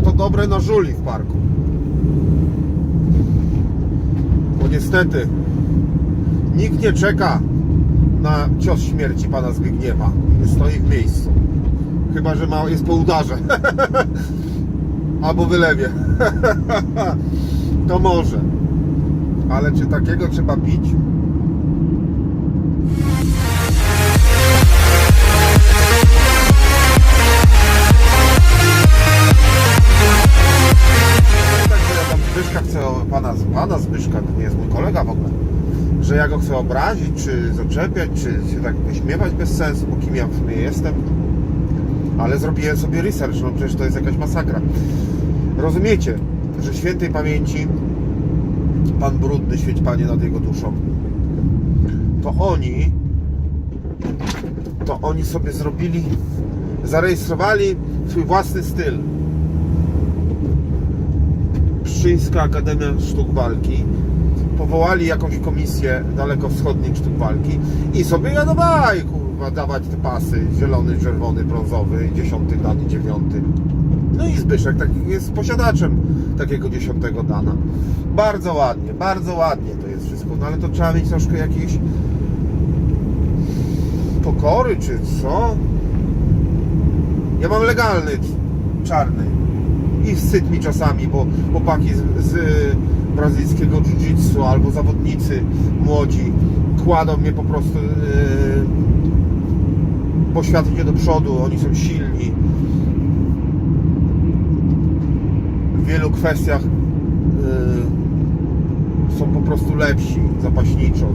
to dobre na żuli w parku. Bo niestety nikt nie czeka na cios śmierci pana Zbigniewa. Nie stoi w miejscu. Chyba, że ma, jest po udarze. Albo wylewie. to może. Ale czy takiego trzeba bić? Chcę, pana, pana Zbyszka, to nie jest mój kolega w ogóle, że ja go chcę obrazić, czy zaczepiać, czy się tak wyśmiewać bez sensu, bo kim ja w sumie jestem. Ale zrobiłem sobie research, no przecież to jest jakaś masakra. Rozumiecie, że świętej pamięci Pan Brudny, świeć Panie nad jego duszą, to oni, to oni sobie zrobili, zarejestrowali swój własny styl. Pszczyńska Akademia Sztuk Walki powołali jakąś komisję dalekowschodniej sztuk walki i sobie jadowali, kurwa, dawać te pasy, zielony, czerwony, brązowy, dziesiąty dan i dziewiąty. No i Zbyszek tak, jest posiadaczem takiego dziesiątego dana. Bardzo ładnie, bardzo ładnie to jest wszystko, no ale to trzeba mieć troszkę jakiejś pokory, czy co? Ja mam legalny, czarny i wstyd mi czasami, bo chłopaki z, z brazylijskiego jiu-jitsu albo zawodnicy młodzi kładą mnie po prostu yy, bo świat idzie do przodu, oni są silni. W wielu kwestiach yy, są po prostu lepsi zapaśniczo.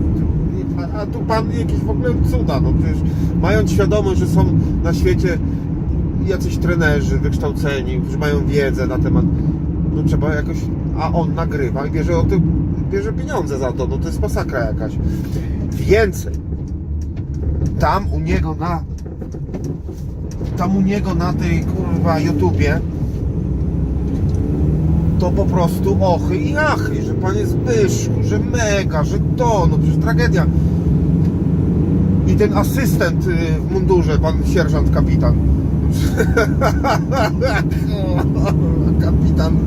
A, a tu pan jakieś w ogóle cuda, no przecież mając świadomość, że są na świecie jacyś trenerzy wykształceni, którzy mają wiedzę na temat, no trzeba jakoś, a on nagrywa i bierze o tym, bierze pieniądze za to, no to jest masakra jakaś. Więcej, tam u niego na, tam u niego na tej kurwa YouTubie, to po prostu ochy i achy, że panie Zbyszku, że mega, że to, no przecież tragedia. I ten asystent y, w mundurze, pan sierżant kapitan. kapitan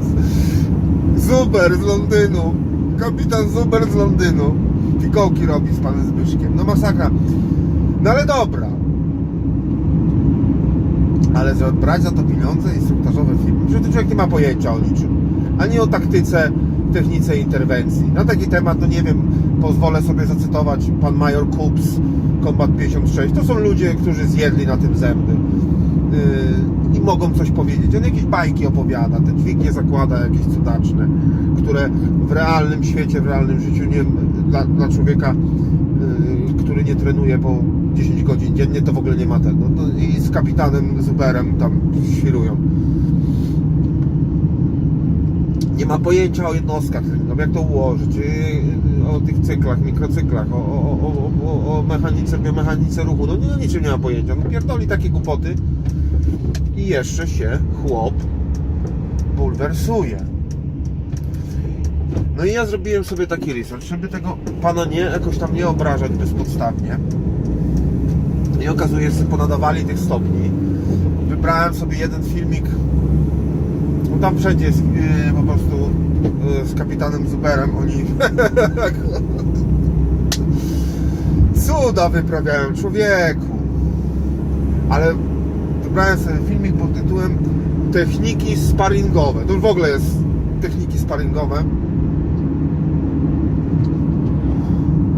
Zuber z Londynu. Kapitan Zuber z Londynu. Fikołki robi z panem Zbyszkiem. No masakra. No ale dobra. Ale za, brać za to pieniądze, instruktażowe filmy, że ten człowiek nie ma pojęcia o niczym. Ani o taktyce, technice interwencji. Na taki temat, no nie wiem, pozwolę sobie zacytować pan major Kups, Combat 56. To są ludzie, którzy zjedli na tym zęby. Yy, I mogą coś powiedzieć. On jakieś bajki opowiada, te dźwignie zakłada jakieś cudaczne, które w realnym świecie, w realnym życiu nie, dla, dla człowieka, yy, który nie trenuje po 10 godzin dziennie, to w ogóle nie ma tego. No, I z kapitanem Zuberem tam świrują. Nie ma pojęcia o jednostkach, no jak to ułożyć, yy, o tych cyklach, mikrocyklach, o, o, o, o, mechanice, biomechanice ruchu. No nie, niczym nie ma pojęcia. No pierdoli takie głupoty i jeszcze się chłop bulwersuje. No i ja zrobiłem sobie taki research, żeby tego pana nie, jakoś tam nie obrażać bezpodstawnie. I okazuje się, że ponadawali tych stopni. Wybrałem sobie jeden filmik. No tam wszędzie jest yy, po prostu yy, z kapitanem Zuberem. Oni cuda wyprawiają człowieku. Ale wybrałem sobie filmik pod tytułem Techniki sparingowe. To w ogóle jest techniki sparingowe.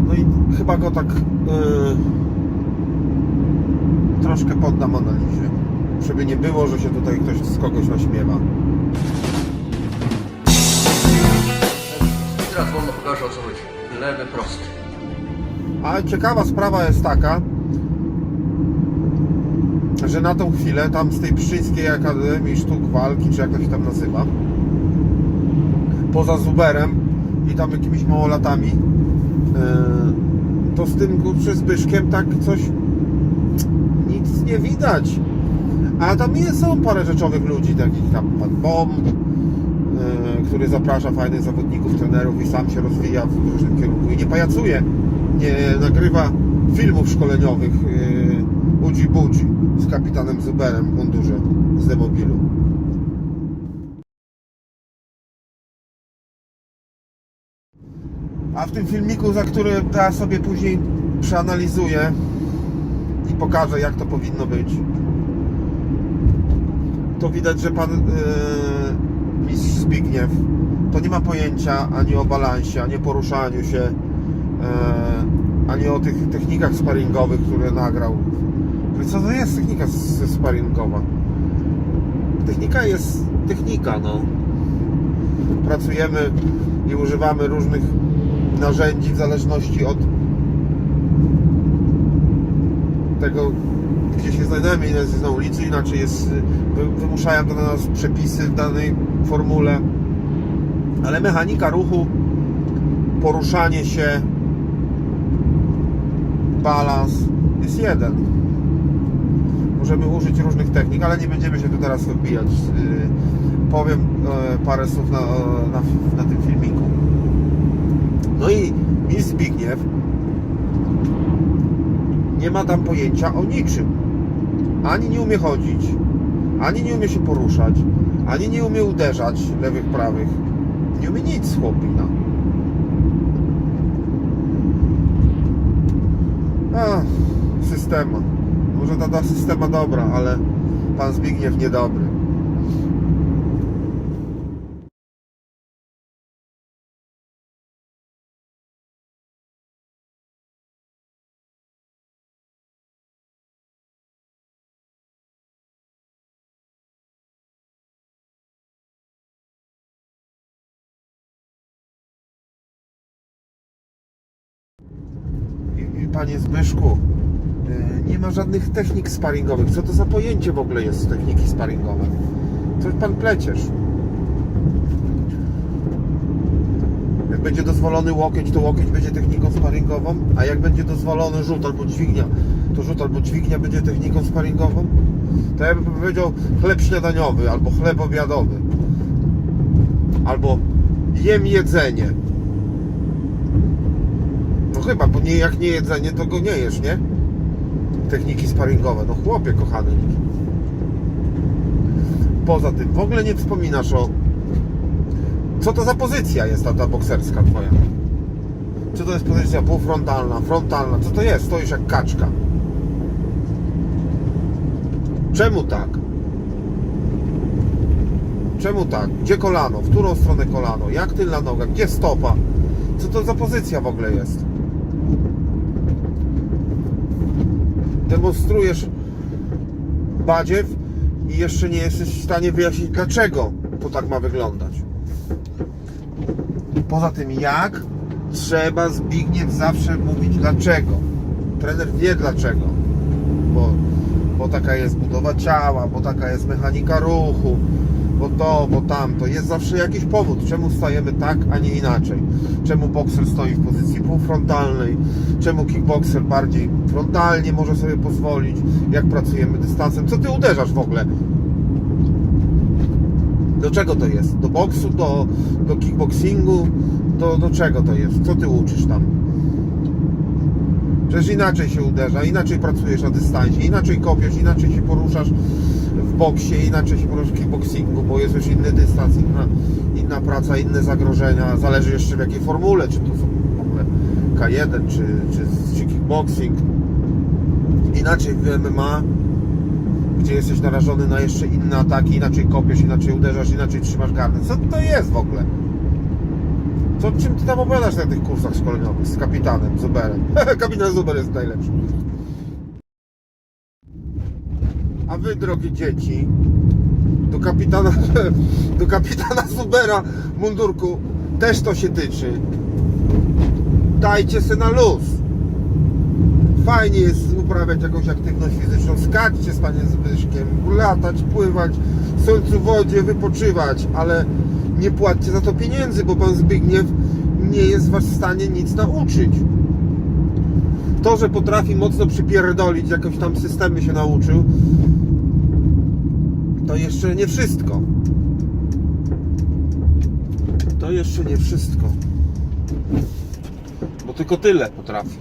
No i chyba go tak yy, troszkę poddam analizie. Żeby nie było, że się tutaj ktoś z kogoś naśmiewa. Teraz wolno pokażę o co chodzi. Lewy, prosty. A ciekawa sprawa jest taka, że na tą chwilę tam z tej Pszczyńskiej Akademii Sztuk Walki, czy jak to się tam nazywa, poza Zuberem i tam jakimiś małolatami, yy, to z tym kurczę Zbyszkiem tak coś nic nie widać. A tam jest, są parę rzeczowych ludzi, takich tam pan Bom, yy, który zaprasza fajnych zawodników, trenerów i sam się rozwija w różnym kierunku i nie pajacuje, nie nagrywa filmów szkoleniowych yy, Udzi Budzi z kapitanem Zuberem w mundurze z Demobilu. A w tym filmiku, za który ja sobie później przeanalizuję i pokażę jak to powinno być, to widać, że pan yy, mistrz Zbigniew to nie ma pojęcia ani o balansie, ani o poruszaniu się, yy, ani o tych technikach sparingowych, które nagrał co to jest technika sparingowa? Technika jest technika, no. Pracujemy i używamy różnych narzędzi w zależności od tego, gdzie się znajdujemy, ile jest na ulicy, inaczej jest, wy- wymuszają to na nas przepisy w danej formule. Ale mechanika ruchu, poruszanie się, balans jest jeden. Możemy użyć różnych technik, ale nie będziemy się tu teraz wbijać. Yy, Powiem e, parę słów na, na, na tym filmiku. No i mistrz Zbigniew nie ma tam pojęcia o niczym. Ani nie umie chodzić, ani nie umie się poruszać, ani nie umie uderzać lewych, prawych. Nie umie nic, chłopina. A, systema. Może ta, ta systema dobra, ale pan Zbigniew niedobry. I- Panie Zbyszku, nie ma żadnych technik sparingowych. Co to za pojęcie w ogóle jest techniki sparingowe? Coś pan pleciesz. Jak będzie dozwolony łokieć, to łokieć będzie techniką sparingową, a jak będzie dozwolony rzut albo dźwignia, to rzut albo dźwignia będzie techniką sparingową? To ja bym powiedział chleb śniadaniowy albo chleb obiadowy. Albo jem jedzenie. No chyba, bo nie, jak nie jedzenie, to go nie jesz, nie? Techniki sparingowe. No chłopie kochany. Poza tym, w ogóle nie wspominasz o... Co to za pozycja jest ta, ta bokserska twoja? Co to jest pozycja półfrontalna, frontalna? Co to jest? Stoisz jak kaczka. Czemu tak? Czemu tak? Gdzie kolano? W którą stronę kolano? Jak tylna noga? Gdzie stopa? Co to za pozycja w ogóle jest? Demonstrujesz badziew i jeszcze nie jesteś w stanie wyjaśnić dlaczego to tak ma wyglądać. Poza tym jak trzeba Zbigniew zawsze mówić dlaczego. Trener wie dlaczego. Bo, bo taka jest budowa ciała, bo taka jest mechanika ruchu, bo to, bo tamto. Jest zawsze jakiś powód, czemu stajemy tak, a nie inaczej. Czemu bokser stoi w pozycji półfrontalnej, czemu kickboxer bardziej frontalnie może sobie pozwolić, jak pracujemy dystansem. Co ty uderzasz w ogóle? Do czego to jest? Do boksu, do, do kickboxingu? Do, do czego to jest? Co ty uczysz tam? Przecież inaczej się uderza, inaczej pracujesz na dystansie, inaczej kopiesz, inaczej się poruszasz w boksie, inaczej się w kickboxingu, bo jest już inny dystans, inna, inna praca, inne zagrożenia. Zależy jeszcze w jakiej formule, czy to są w ogóle K1, czy, czy, czy kickboxing. Inaczej w MMA, gdzie jesteś narażony na jeszcze inne ataki, inaczej kopiesz, inaczej uderzasz, inaczej trzymasz gardę. Co to jest w ogóle? Co, czym ty tam opowiadasz na tych kursach szkoleniowych z kapitanem Zuberem? Kapitan Zuber jest najlepszy. A wy, drogie dzieci, do kapitana, do kapitana Zubera mundurku też to się tyczy. Dajcie se na luz. Fajnie jest uprawiać jakąś aktywność fizyczną, skaczcie z panem Zbyszkiem, latać, pływać, w słońcu, wodzie, wypoczywać, ale nie płaccie za to pieniędzy, bo pan Zbigniew nie jest was w stanie nic nauczyć. To, że potrafi mocno przypierdolić, jakoś tam systemy się nauczył, to jeszcze nie wszystko. To jeszcze nie wszystko. Bo tylko tyle potrafi.